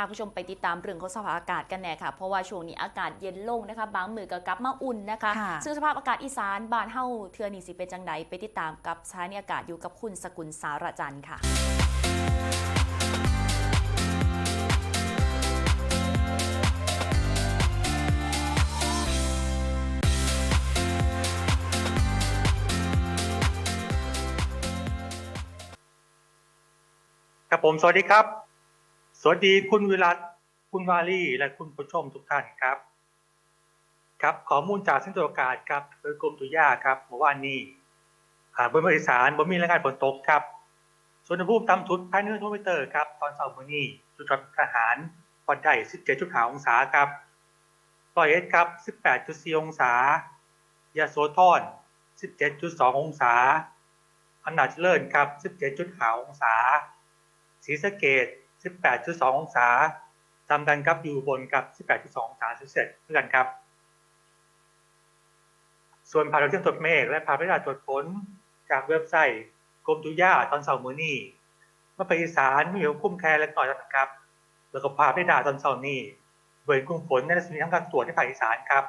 าผู้ชมไปติดตามเรื่องของสภาพอากาศกันแน่ค่ะ เพราะว่าช่วงนี้อากาศเย็นลงนะคะ บางมือก็กลับมาอุ่นนะคะค่ะซึ่งสภาพอากาศอีสานบ้านเฮาเทือนี่สิเป็นจังไดไปติดตามกับสถานีอากาศอยู่กับคุณสกุลสารจันทร์ค่ะครับผม สวัสดีครับ สวัสดีคุณวิรัตคุณวาลีและคุณผู้ชมทุกท่านครับ ครับข้อมูลจากเส้นตัวอากาศครับโดยกรมตุยาครับเมื่อวานนี้บนภาคอีสานบ่มีรายงานฝนตกครับ ส่วนอุณหภูมิต่ำสุดภายในทอร์โมมิเตอร์ครับตอนเช้ามื้อนี้จุดรับทหารวัดได้17.5องศาครับร้อยเอ็ดครับ18.4 องศายาโสธร17.2 องศาอำนาจเจริญครับ 17.5 องศาศรีสะเกด 18.2 องศาทำกันครับอยู่บนกับ 18.2 องศาเซลเซียสเพื่อนครับ ส่วนภาพดาวเทียมตรวจเมฆและภาพเรดาร์ตรวจฝนจากเว็บไซต์กรมตุยาตอนเสาร์มื้อนี้มาไปอีสานมีอยู่คุ้มแค่เล็กน้อยแล้นะครับ แล้วก็ภาพเรดาร์ตอนเสาร์นี้เบริกลุ่มฝนในรัศมีทางการตรวจในภาคอีสานครับ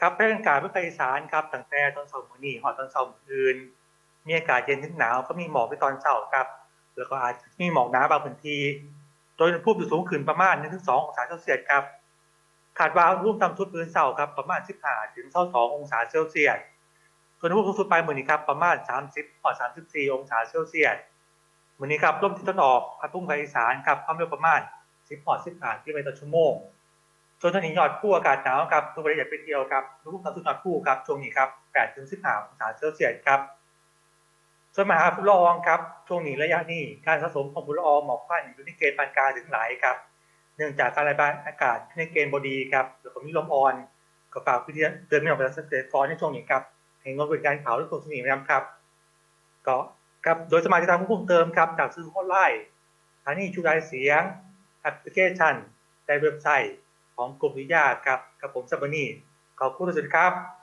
ครับเรื่องการภาคอีสานครับตั้งแต่ตอนเสาร์มื้อนี้หอดตอนเสาร์มื้ออื่น มีอากาศเย็นถึงหนาวก็มีหมอกในตอนเช้าครับ แล้วก็อาจจะมีหมอกหนาบางพื้นที่โดยอุณหภูมิจะสูงขึ้นประมาณ1-2องศาเซลเซียสครับคาดว่าอุณหภูมิต่ำสุดมื้อเช้าครับประมาณ 15ถึง22องศาเซลเซียสส่วนอุณหภูมิสูงสุดปลายมือนี้ครับประมาณ 30ถึง34 องศาเซลเซียสมือนี้ครับลมทิศตะวันออกพัดพุ่งภาคอีสานครับความเร็วประมาณ 10 15กิโลเมตรต่อชั่วโมงส่วนทางนี้ยอดผู้อากาศหนาวครับทุกประเทศไปเที่ยวครับอุณหภูมิต่ำสุดยอดผู้ครับช่วงนี้ครับ8ถึง15องศาเซลเซียสครับ ส่วนมหาฝุ่นละอองครับช่วงนี้ระยะนี้การสะสมของฝุ่นละอองหมอกควันอยู่ในเกณฑ์ปานกลางถึงหลายครับ เนื่องจากการระบายอากาศในเกณฑ์บดีครับแล้วก็มีลมอ่อนก็ฝากพื้นที่เดินไม่ออกจากเกษตรกรในช่วงนี้ครับให้งดบริการเผาหรือตัวสนิมนะครับก็ครับโดยสมาชิกทางผู้เพิ่มเติมครับจากซื้อโคตรไล่สถานีชุดายเสียงแอปพลิเคชันในเว็บไซต์ของกรมวิทยาครับกับผมสัปนีขอบคุณทุกท่านครับ